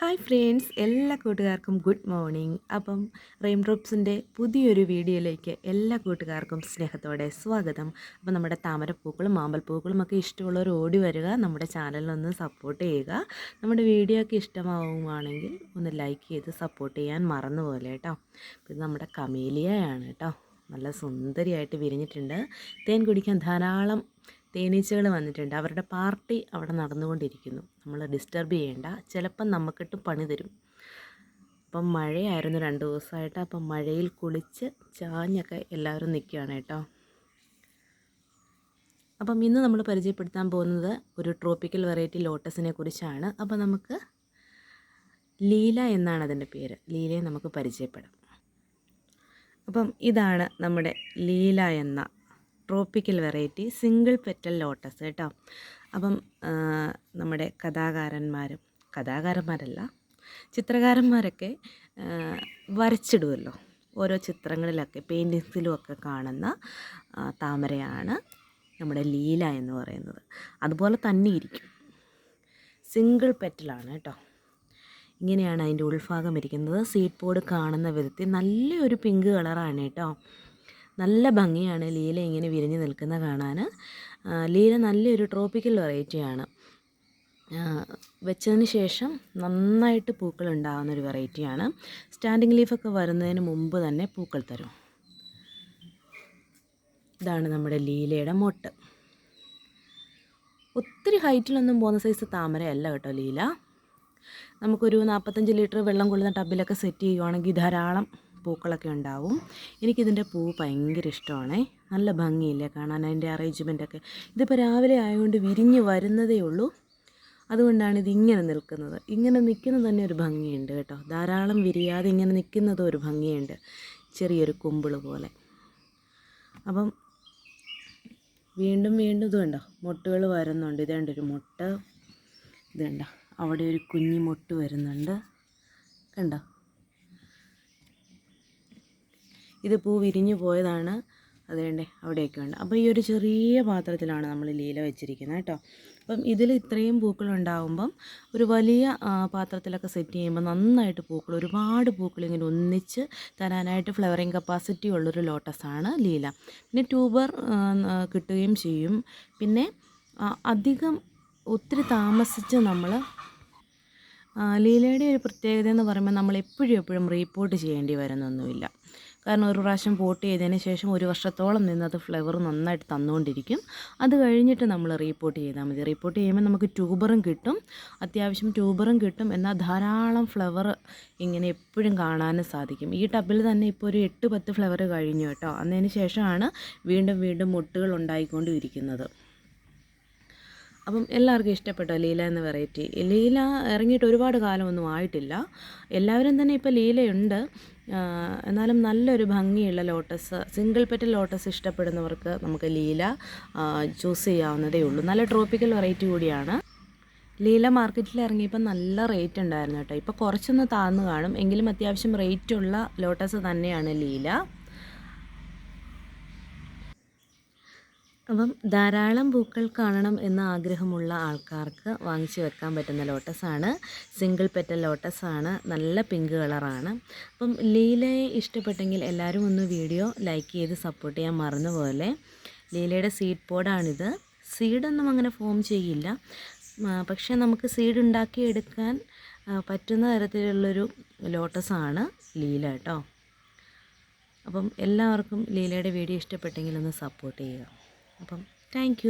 Hi friends എല്ലാ കൂട്ടുകാർക്കും good morning. അപ്പം റെയിം ഡ്രോപ്സിന്റെ പുതിയൊരു വീഡിയോയിലേക്ക് എല്ലാ കൂട്ടുകാർക്കും സ്നേഹത്തോടെ സ്വാഗതം. അപ്പം നമ്മുടെ താമരപ്പൂക്കളും മാമ്പൽപ്പൂക്കളും ഒക്കെ ഇഷ്ടമുള്ളവർ ഓടി വരിക നമ്മുടെ ചാനലിനൊന്ന് സപ്പോർട്ട് ചെയ്യുക. നമ്മുടെ വീഡിയോ ഒക്കെ ഇഷ്ടമാവുകയാണെങ്കിൽ ഒന്ന് ലൈക്ക് ചെയ്ത് സപ്പോർട്ട് ചെയ്യാൻ മറന്നു മറന്നുപോലെ കേട്ടോ. ഇത് നമ്മുടെ കമേലിയയാണ് കേട്ടോ. നല്ല സുന്ദരിയായിട്ട് വിരിഞ്ഞിട്ടുണ്ട്. തേൻ കുടിക്കാൻ ധാരാളം തേനീച്ചകൾ വന്നിട്ടുണ്ട്. അവരുടെ പാർട്ടി അവിടെ നടന്നുകൊണ്ടിരിക്കുന്നു. നമ്മൾ ഡിസ്റ്റർബ് ചെയ്യേണ്ട. ചിലപ്പം നമുക്കിട്ട് പണി തരും. അപ്പം മഴയായിരുന്നു രണ്ട് ദിവസമായിട്ട് അപ്പം മഴയിൽ കുളിച്ച് ചാഞ്ഞൊക്കെ എല്ലാവരും നിൽക്കുകയാണ് കേട്ടോ. അപ്പം ഇന്ന് നമ്മൾ പരിചയപ്പെടുത്താൻ പോകുന്നത് ഒരു ട്രോപ്പിക്കൽ വെറൈറ്റി ലോട്ടസിനെ കുറിച്ചാണ്. അപ്പം നമുക്ക് ലീല എന്നാണ് അതിന്റെ പേര്. ലീലയെ നമുക്ക് പരിചയപ്പെടാം. അപ്പം ഇതാണ് നമ്മുടെ ലീല എന്ന tropical variety single petal lotus കേട്ടോ. അപ്പം നമ്മുടെ കഥാകാരന്മാരും കഥാകാരന്മാരല്ല ചിത്രകാരന്മാരൊക്കെ വരച്ചിടുമല്ലോ ഓരോ ചിത്രങ്ങളിലൊക്കെ പെയിന്റിങ്സിലും ഒക്കെ കാണുന്ന താമരയാണ് നമ്മുടെ ലീല എന്ന് പറയുന്നത്. അതുപോലെ തന്നെ ഇരിക്കും. സിംഗിൾ പെറ്റലാണ് കേട്ടോ. ഇങ്ങനെയാണ് അതിന്റെ ഉൾഭാഗം ഇരിക്കുന്നത്. സീറ്റ് ബോർഡ് കാണുന്ന വിധത്തിൽ നല്ലൊരു പിങ്ക് കളറാണ് കേട്ടോ. നല്ല ഭംഗിയാണ് ലീല ഇങ്ങനെ വിരിഞ്ഞ് നിൽക്കുന്ന കാണാൻ. ലീല നല്ലൊരു ട്രോപ്പിക്കൽ വെറൈറ്റിയാണ് വെച്ചതിന് ശേഷം നന്നായിട്ട് പൂക്കൾ ഉണ്ടാകുന്ന ഒരു വെറൈറ്റിയാണ് സ്റ്റാൻഡിങ് ലീഫൊക്കെ വരുന്നതിന് മുമ്പ് തന്നെ പൂക്കൾ തരും. ഇതാണ് നമ്മുടെ ലീലയുടെ മൊട്ട്. ഒത്തിരി ഹൈറ്റിലൊന്നും പോകുന്ന സൈസ് താമരയല്ല കേട്ടോ ലീല. നമുക്കൊരു നാൽപ്പത്തഞ്ച് ലിറ്റർ വെള്ളം കൊള്ളുന്ന ടബിലൊക്കെ സെറ്റ് ചെയ്യുവാണെങ്കിൽ ധാരാളം പൂക്കളൊക്കെ ഉണ്ടാവും. എനിക്കിതിന്റെ പൂ ഭയങ്കര ഇഷ്ടമാണ്. നല്ല ഭംഗിയില്ലേ കാണാൻ അതിന്റെ അറേഞ്ച്മെന്റൊക്കെ. ഇതിപ്പോൾ രാവിലെ ആയതുകൊണ്ട് വിരിഞ്ഞ് വരുന്നതേ ഉള്ളൂ. അതുകൊണ്ടാണ് ഇതിങ്ങനെ നിൽക്കുന്നത്. ഇങ്ങനെ നിൽക്കുന്നത് തന്നെ ഒരു ഭംഗിയുണ്ട് കേട്ടോ. ധാരാളം വിരിയാതെ ഇങ്ങനെ നിൽക്കുന്നതും ഒരു ഭംഗിയുണ്ട്. ചെറിയൊരു കുമ്പിൾ പോലെ. അപ്പം വീണ്ടും വീണ്ടും ഇത് കണ്ടോ? മുട്ടുകൾ വരുന്നുണ്ട്. ഇതേണ്ട ഒരു മുട്ട. ഇതുണ്ടോ അവിടെ ഒരു കുഞ്ഞു മുട്ട് വരുന്നുണ്ട്. കണ്ടോ? ഇത് പൂ വിരിഞ്ഞു പോയതാണ്. അതുകൊണ്ട് അവിടെയൊക്കെ ഉണ്ട്. അപ്പോൾ ഈ ഒരു ചെറിയ പാത്രത്തിലാണ് നമ്മൾ ലീല വെച്ചിരിക്കുന്നത് കേട്ടോ. അപ്പം ഇതിൽ ഇത്രയും പൂക്കൾ ഉണ്ടാകുമ്പം ഒരു വലിയ പാത്രത്തിലൊക്കെ സെറ്റ് ചെയ്യുമ്പോൾ നന്നായിട്ട് പൂക്കൾ ഒരുപാട് പൂക്കൾ ഇങ്ങനെ ഒന്നിച്ച് തരാനായിട്ട് ഫ്ലവറിങ് കപ്പാസിറ്റി ഉള്ളൊരു ലോട്ടസാണ് ലീല. പിന്നെ ട്യൂബർ കിട്ടുകയും ചെയ്യും. പിന്നെ അധികം ഒത്തിരി താമസിച്ച് നമ്മൾ ലീലയുടെ ഒരു പ്രത്യേകത എന്ന് പറയുമ്പോൾ നമ്മൾ എപ്പോഴും എപ്പോഴും റീപ്പോർട്ട് ചെയ്യേണ്ടി വരുന്നൊന്നുമില്ല. കാരണം ഒരു പ്രാവശ്യം പോട്ട് ചെയ്തതിന് ശേഷം ഒരു വർഷത്തോളം നിന്ന് അത് ഫ്ലവർ നന്നായിട്ട് തന്നുകൊണ്ടിരിക്കും. അത് കഴിഞ്ഞിട്ട് നമ്മൾ റീപ്പോർട്ട് ചെയ്താൽ മതി. റീപ്പോർട്ട് ചെയ്യുമ്പോൾ നമുക്ക് ട്യൂബറും കിട്ടും. അത്യാവശ്യം ട്യൂബറും കിട്ടും. എന്നാൽ ധാരാളം ഫ്ലവർ ഇങ്ങനെ എപ്പോഴും കാണാനും സാധിക്കും. ഈ ടബിൽ തന്നെ ഇപ്പോൾ ഒരു എട്ട് പത്ത് ഫ്ലവർ കഴിഞ്ഞു കേട്ടോ. അതിന് ശേഷമാണ് വീണ്ടും വീണ്ടും മുട്ടുകൾ ഉണ്ടായിക്കൊണ്ടിരിക്കുന്നത്. അപ്പം എല്ലാവർക്കും ഇഷ്ടപ്പെട്ട ലീല എന്ന വെറൈറ്റി? ലീല ഇറങ്ങിയിട്ട് ഒരുപാട് കാലമൊന്നും ആയിട്ടില്ല. എല്ലാവരും തന്നെ ഇപ്പോൾ ലീലയുണ്ട്. എന്നാലും നല്ലൊരു ഭംഗിയുള്ള ലോട്ടസ് സിംഗിൾ പെറ്റൽ ലോട്ടസ് ഇഷ്ടപ്പെടുന്നവർക്ക് നമുക്ക് ലീല ചൂസ് ചെയ്യാവുന്നതേ ഉള്ളൂ. നല്ല ട്രോപ്പിക്കൽ വെറൈറ്റി കൂടിയാണ്. ലീല മാർക്കറ്റിൽ ഇറങ്ങിയപ്പോൾ നല്ല റേറ്റ് ഉണ്ടായിരുന്നു കേട്ടോ. ഇപ്പോൾ കുറച്ചൊന്ന് താഴ്ന്നു കാണും. എങ്കിലും അത്യാവശ്യം റേറ്റുള്ള ലോട്ടസ് തന്നെയാണ് ലീല. അപ്പം ധാരാളം പൂക്കൾ കാണണം എന്ന ആഗ്രഹമുള്ള ആൾക്കാർക്ക് വാങ്ങിച്ചു വെക്കാൻ പറ്റുന്ന ലോട്ടസാണ്. Single petal ലോട്ടസാണ്. നല്ല പിങ്ക് കളറാണ്. അപ്പം ലീലയെ ഇഷ്ടപ്പെട്ടെങ്കിൽ എല്ലാവരും ഒന്ന് വീഡിയോ ലൈക്ക് ചെയ്ത് സപ്പോർട്ട് ചെയ്യാൻ മറന്നുപോലെ ലീലയുടെ സീഡ് പോഡാണിത്. സീഡൊന്നും അങ്ങനെ ഫോം ചെയ്യില്ല. പക്ഷേ നമുക്ക് സീഡ് ഉണ്ടാക്കിയെടുക്കാൻ പറ്റുന്ന തരത്തിലുള്ളൊരു ലോട്ടസാണ് ലീല കേട്ടോ. അപ്പം എല്ലാവർക്കും ലീലയുടെ വീഡിയോ ഇഷ്ടപ്പെട്ടെങ്കിൽ ഒന്ന് സപ്പോർട്ട് ചെയ്യുക. അപ്പം താങ്ക്